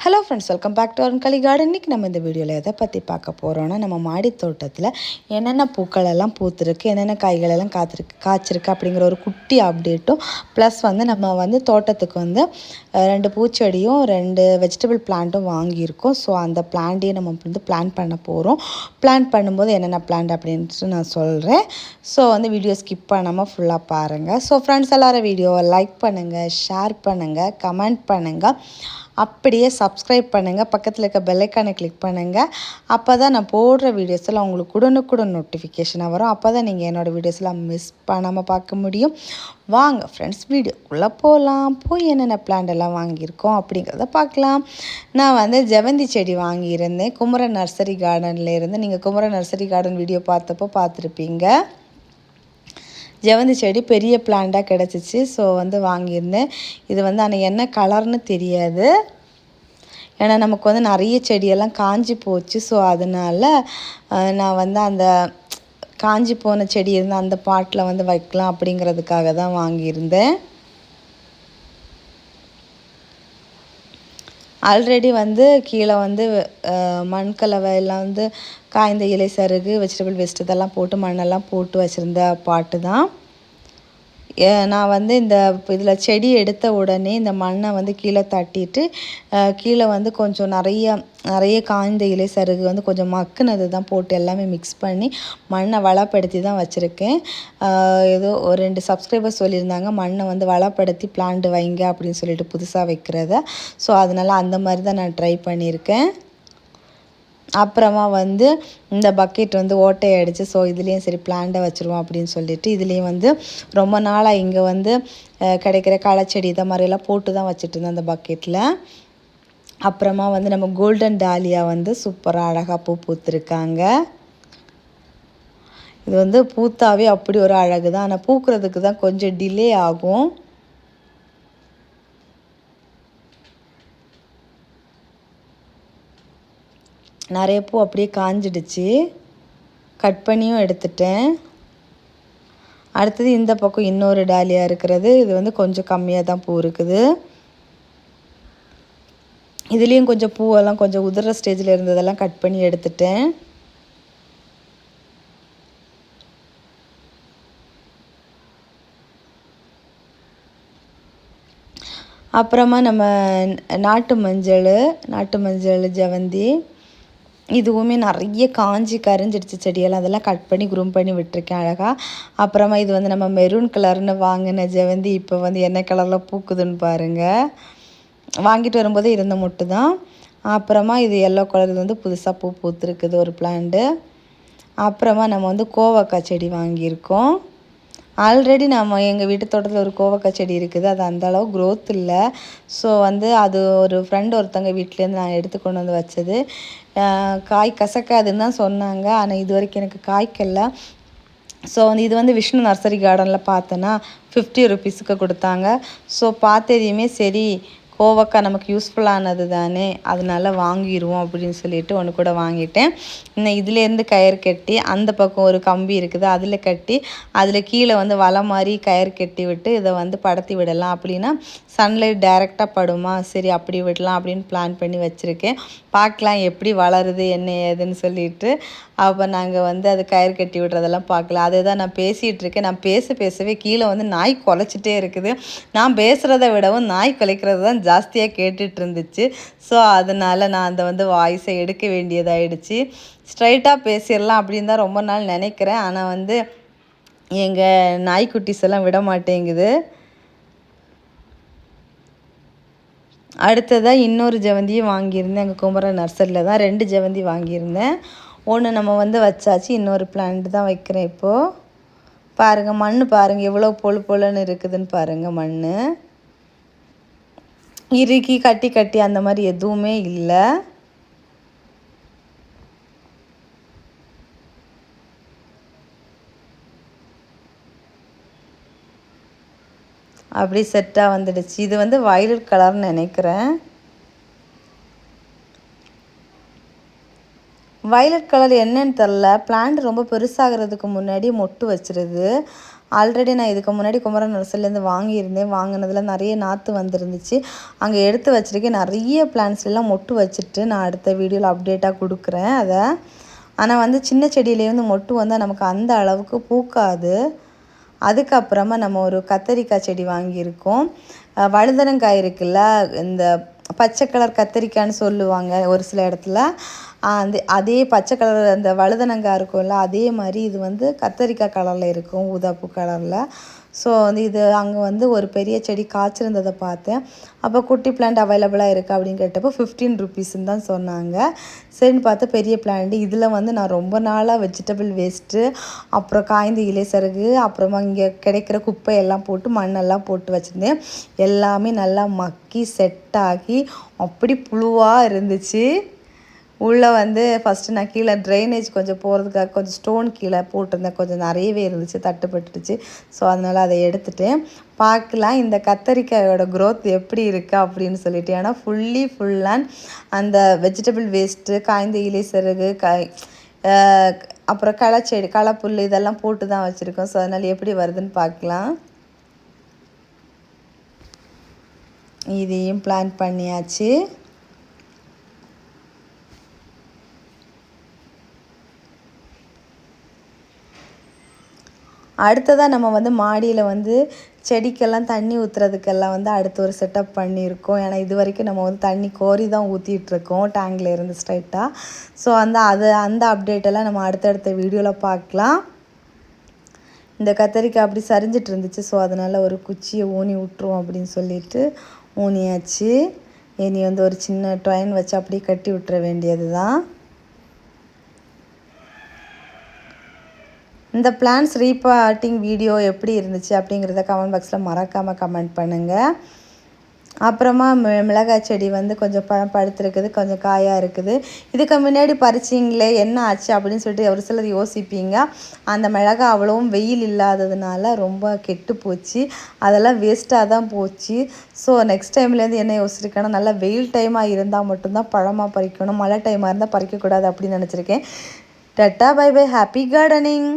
Hello friends welcome back to Arunkali garden இன்றைக்கி நம்ம இந்த வீடியோவில் எதை பற்றி பார்க்க போகிறோன்னா நம்ம மாடி தோட்டத்தில் என்னென்ன பூக்கள் எல்லாம் பூத்துருக்கு என்னென்ன காய்கள் எல்லாம் காத்திருக்கு காய்ச்சிருக்கு அப்படிங்கிற ஒரு குட்டி அப்டேட்டும் ப்ளஸ் வந்து நம்ம வந்து தோட்டத்துக்கு வந்து ரெண்டு பூச்செடியும் ரெண்டு வெஜிடபிள் பிளான்ட்டும் வாங்கியிருக்கோம். ஸோ அந்த பிளான்ட்டையும் நம்ம வந்து பிளான் பண்ண போகிறோம் பிளான் பண்ணும்போது என்னென்ன பிளான்ட் அப்படின்ட்டு நான் சொல்கிறேன் ஸோ வந்து வீடியோ ஸ்கிப் பண்ணாமல் ஃபுல்லாக பாருங்கள் ஸோ ஃப்ரெண்ட்ஸ் எல்லாரும் வீடியோவை லைக் பண்ணுங்கள் ஷேர் பண்ணுங்கள் கமெண்ட் பண்ணுங்கள் அப்படியே சப்ஸ்கிரைப் பண்ணுங்கள் பக்கத்தில் இருக்க பெல்லைக்கானை கிளிக் பண்ணுங்கள் அப்போ தான் நான் போடுற வீடியோஸில் உங்களுக்கு உடனுக்குடன் நோட்டிஃபிகேஷனாக வரும். அப்போ தான் நீங்கள் என்னோடய வீடியோஸ்லாம் மிஸ் பண்ணாமல் பார்க்க முடியும். வாங்க ஃப்ரெண்ட்ஸ் வீடியோக்குள்ளே போகலாம் போய் என்னென்ன பிளான்ட் எல்லாம் வாங்கியிருக்கோம் அப்படிங்கிறத பார்க்கலாம். நான் வந்து ஜெவந்தி செடி வாங்கியிருந்தேன். குமரன் நர்சரி கார்டன்லேருந்து நீங்கள் குமரன் நர்சரி கார்டன் வீடியோ பார்த்தப்போ பார்த்துருப்பீங்க. ஜெவந்தி செடி பெரிய பிளான்ட்டாக கிடச்சிச்சு. ஸோ வந்து வாங்கியிருந்தேன். இது வந்து ஆனால் என்ன கலர்னு தெரியாது. ஏன்னா நமக்கு வந்து நிறைய செடியெல்லாம் காஞ்சி போச்சு. ஸோ அதனால நான் வந்து அந்த காஞ்சி போன செடி இருந்தால் அந்த பாட்டில் வந்து வைக்கலாம் அப்படிங்கிறதுக்காக தான் வாங்கியிருந்தேன். ஆல்ரெடி வந்து கீழே வந்து அஹ், மண் கலவை எல்லாம் வந்து காய்ந்த இலை சருகு வெஜிடபிள் வேஸ்ட் இதெல்லாம் போட்டு மண்ணெல்லாம் போட்டு வச்சுருந்த பாட்டு தான். நான் வந்து இந்த இதில் செடி எடுத்த உடனே இந்த மண்ணை வந்து கீழே தட்டிட்டு கீழே வந்து கொஞ்சம் நிறைய நிறைய காய்ந்த இலை சருகு வந்து கொஞ்சம் மக்குனது தான் போட்டு எல்லாமே மிக்ஸ் பண்ணி மண்ணை வளப்படுத்தி தான் வச்சுருக்கேன். ஏதோ ஒரு ரெண்டு சப்ஸ்கிரைபர்ஸ் சொல்லியிருந்தாங்க மண்ணை வந்து வளப்படுத்தி பிளான்ட் வைங்க அப்படின்னு சொல்லிட்டு புதுசாக வைக்கிறத. ஸோ அதனால் அந்த மாதிரி தான் நான் ட்ரை பண்ணியிருக்கேன். அப்புறமா வந்து இந்த பக்கெட் வந்து ஓட்டை அடிச்சு ஸோ இதுலேயும் சரி பிளான்ட்டை வச்சுருவோம் அப்படின்னு சொல்லிட்டு இதுலேயும் வந்து ரொம்ப நாளாக இங்கே வந்து கிடைக்கிற களைச்செடி இதை மாதிரியெல்லாம் போட்டு தான் வச்சுட்டு இருந்தேன் அந்த பக்கெட்டில் அப்புறமா வந்து நம்ம கோல்டன் டாலியா வந்து சூப்பராக அழகாக பூ பூத்துருக்காங்க. இது வந்து பூத்தாவே அப்படி ஒரு அழகு தான். ஆனால் பூக்கிறதுக்கு தான் கொஞ்சம் டிலே ஆகும். நிறைய பூ அப்படியே காஞ்சிடுச்சு. கட் பண்ணியும் எடுத்துட்டேன். அடுத்தது இந்த பக்கம் இன்னொரு டாலியாக இருக்கிறது. இது வந்து கொஞ்சம் கம்மியாக தான் பூ இருக்குது. இதுலேயும் கொஞ்சம் பூவெல்லாம் கொஞ்சம் உதிர ஸ்டேஜில் இருந்ததெல்லாம் கட் பண்ணி எடுத்துட்டேன். அப்புறமா நம்ம நாட்டு மஞ்சள் நாட்டு மஞ்சள் ஜவந்தி இதுவுமே நிறைய காஞ்சி கரைஞ்சிடுச்சு செடியெல்லாம். அதெல்லாம் கட் பண்ணி குரூம் பண்ணி விட்டுருக்கேன் அழகாக அப்புறமா இது வந்து நம்ம மெரூன் கலர்னு வாங்கின ஜெவந்தி இப்போ வந்து என்ன கலரில் பூக்குதுன்னு பாருங்கள் வாங்கிட்டு வரும்போது இருந்த மொட்டு தான். அப்புறமா இது எல்லோ கலர் இது வந்து புதுசாக பூ பூத்துருக்குது ஒரு பிளான்ட்டு அப்புறமா நம்ம வந்து கோவக்காய் செடி வாங்கியிருக்கோம். ஆல்ரெடி நம்ம எங்கள் வீட்டு தோட்டத்தில் ஒரு கோவக்காய் செடி இருக்குது. அது அந்தளவு க்ரோத் இல்லை. ஸோ வந்து அது ஒரு ஃப்ரெண்ட் ஒருத்தவங்க வீட்டிலேருந்து நான் எடுத்து கொண்டு வந்து வச்சது. காய் கசக்காதுன்னு தான் சொன்னாங்க. ஆனால் இது வரைக்கும் எனக்கு காய்க்கல. ஸோ வந்து இது வந்து விஷ்ணு நர்சரி கார்டனில் பார்த்தேன்னா ஃபிஃப்டி ருபீஸுக்கு கொடுத்தாங்க. ஸோ பார்த்ததையுமே சரி கோவக்காய் நமக்கு யூஸ்ஃபுல்லானது தானே அதனால வாங்கிடுவோம் அப்படின்னு சொல்லிட்டு ஒன்று கூட வாங்கிட்டேன். இன்னும் இதுலேருந்து கயிறு கட்டி அந்த பக்கம் ஒரு கம்பி இருக்குது அதில் கட்டி அதில் கீழே வந்து வலை மாதிரி கயிறு கட்டி விட்டு இதை வந்து படத்தி விடலாம் அப்படின்னா சன்லைட் டைரெக்டாக படுமா? சரி அப்படி விடலாம் அப்படின்னு பிளான் பண்ணி வச்சுருக்கேன். பார்க்கலாம் எப்படி வளருது என்ன ஏதுன்னு சொல்லிட்டு அப்போ நாங்கள் வந்து அது கயிறு கட்டி விடுறதெல்லாம் பார்க்கல. அதை தான் நான் பேசிகிட்டு இருக்கேன். நான் பேச பேசவே கீழே வந்து நாய் குலைச்சிட்டே இருக்குது. நான் பேசுகிறத விடவும் நாய் குலைக்கிறது தான் ஜாஸ்தியாக கேட்டுட்டு இருந்துச்சு. ஸோ அதனால் நான் அந்த வந்து வாய்ஸை எடுக்க வேண்டியதாகிடுச்சு ஸ்ட்ரைட்டாக பேசிடலாம் அப்படின்னு தான் ரொம்ப நாள் நினைக்கிறேன். ஆனால் வந்து எங்கள் நாய்க்குட்டிஸ் எல்லாம் விட மாட்டேங்குது. அடுத்ததாக இன்னொரு ஜெவந்தியும் வாங்கியிருந்தேன். எங்கள் குமரன் நர்சரியில் தான் ரெண்டு ஜெவந்தி வாங்கியிருந்தேன். ஒன்று நம்ம வந்து வச்சாச்சு இன்னொரு பிளான்ட் தான் வைக்கிறேன் இப்போது பாருங்கள் மண் பாருங்கள் எவ்வளோ பொழு பொழுன்னு இருக்குதுன்னு பாருங்கள் மண் இறுக்கி கட்டி கட்டி அந்த மாதிரி எதுவுமே இல்லை. அப்படி செட்டாக வந்துடுச்சு. இது வந்து வயலட் கலர்னு நினைக்கிறேன். வயலட் கலர் என்னன்னு தெரில பிளான்ட் ரொம்ப பெருசாகிறதுக்கு முன்னாடி மொட்டு வச்சிருது. ஆல்ரெடி நான் இதுக்கு முன்னாடி குமரன் நர்சரிலேருந்து வாங்கியிருந்தேன். வாங்கினதில் நிறைய நாற்று வந்துருந்துச்சு. அங்கே எடுத்து வச்சுருக்கேன். நிறைய பிளான்ஸ்லாம் மொட்டு வச்சுட்டு நான் அடுத்த வீடியோவில் அப்டேட்டாக கொடுக்குறேன் அதை. ஆனால் வந்து சின்ன செடியிலேருந்து மொட்டு வந்தால் நமக்கு அந்த அளவுக்கு பூக்காது. அதுக்கப்புறமா நம்ம ஒரு கத்தரிக்காய் செடி வாங்கியிருக்கோம். வழுதனங்காய் இருக்குல்ல இந்த பச்சை கலர் கத்திரிக்காய்னு சொல்லுவாங்க ஒரு சில இடத்துல. அந்த அதே பச்சை கலர் அந்த வழுதனங்காய் இருக்கும்ல அதே மாதிரி இது வந்து கத்தரிக்காய் கலரில் இருக்கும் ஊதாப்பு கலரில் ஸோ வந்து இது அங்கே வந்து ஒரு பெரிய செடி காய்ச்சிருந்ததை பார்த்தேன். அப்போ குட்டி பிளான்ட் அவைலபிளாக இருக்குது அப்படின்னு கேட்டப்போ ஃபிஃப்டீன் ருபீஸ்ன்னு தான் சொன்னாங்க. சரின்னு பார்த்தா பெரிய பிளான்ட் இதில் வந்து நான் ரொம்ப நாளாக வெஜிடபிள் வேஸ்ட்டு அப்புறம் காய்ந்த இலை சருகு அப்புறமா இங்கே கிடைக்கிற குப்பையெல்லாம் போட்டு மண்ணெல்லாம் போட்டு வச்சுருந்தேன். எல்லாமே நல்லா மக்கி செட் ஆகி அப்படி புழுவாக இருந்துச்சு. உள்ளே வந்து ஃபஸ்ட்டு நான் கீழே ட்ரைனேஜ் கொஞ்சம் போகிறதுக்காக கொஞ்சம் ஸ்டோன் கீழே போட்டிருந்தேன். கொஞ்சம் நிறையவே இருந்துச்சு தட்டுப்பட்டுடுச்சு. ஸோ அதனால் அதை எடுத்துட்டேன். பார்க்கலாம் இந்த கத்தரிக்காயோட க்ரோத் எப்படி இருக்குது அப்படின்னு சொல்லிட்டு. ஏன்னா ஃபுல்லி ஃபுல் அண்ட் அந்த வெஜிடபிள் வேஸ்ட்டு காய்ந்த இலை சிறகு காய் அப்புறம் களை செடி களை புல் இதெல்லாம் போட்டு தான் வச்சுருக்கோம். ஸோ அதனால் எப்படி வருதுன்னு பார்க்கலாம். இதையும் பிளான் பண்ணியாச்சு. அடுத்ததாக நம்ம வந்து மாடியில் வந்து செடிக்கெல்லாம் தண்ணி ஊற்றுறதுக்கெல்லாம் வந்து அடுத்து ஒரு செட்டப் பண்ணியிருக்கோம். ஏன்னா இது வரைக்கும் நம்ம வந்து தண்ணி கோரி தான் ஊற்றிட்டுருக்கோம் டேங்கில் இருந்து ஸ்ட்ரைட்டாக ஸோ அந்த அது அந்த அப்டேட்டெல்லாம் நம்ம அடுத்தடுத்த வீடியோவில் பார்க்கலாம். இந்த கத்தரிக்காய் அப்படி சரிஞ்சிட்டு இருந்துச்சு. ஸோ அதனால் ஒரு குச்சியை ஊனி விட்டுருவோம் அப்படின்னு சொல்லிட்டு ஊனியாச்சு. இனி வந்து ஒரு சின்ன டொயின் வச்சு அப்படியே கட்டி விட்டுற வேண்டியது தான் இந்த பிளான்ஸ் ரீபாட்டிங் வீடியோ எப்படி இருந்துச்சு அப்படிங்கிறத கமெண்ட் பாக்ஸில் மறக்காமல் கமெண்ட் பண்ணுங்கள் அப்புறமா மிளகாய் செடி வந்து கொஞ்சம் பழம் பழுத்திருக்குது கொஞ்சம் காயாக இருக்குது. இதுக்கு முன்னாடி பறிச்சிங்களே என்ன ஆச்சு அப்படின்னு சொல்லிட்டு ஒரு சிலர் யோசிப்பீங்க. அந்த மிளகாய் அவ்வளவும் வெயில் இல்லாததுனால ரொம்ப கெட்டு போச்சு. அதெல்லாம் வேஸ்ட்டாக தான் போச்சு. ஸோ நெக்ஸ்ட் டைம்லேருந்து என்ன யோசிச்சிருக்கேன்னா நல்லா வெயில் டைமாக இருந்தால் மட்டும்தான் பழமாக பறிக்கணும். மழை டைமாக இருந்தால் பறிக்கக்கூடாது அப்படின்னு நினச்சிருக்கேன். Tata bye bye happy gardening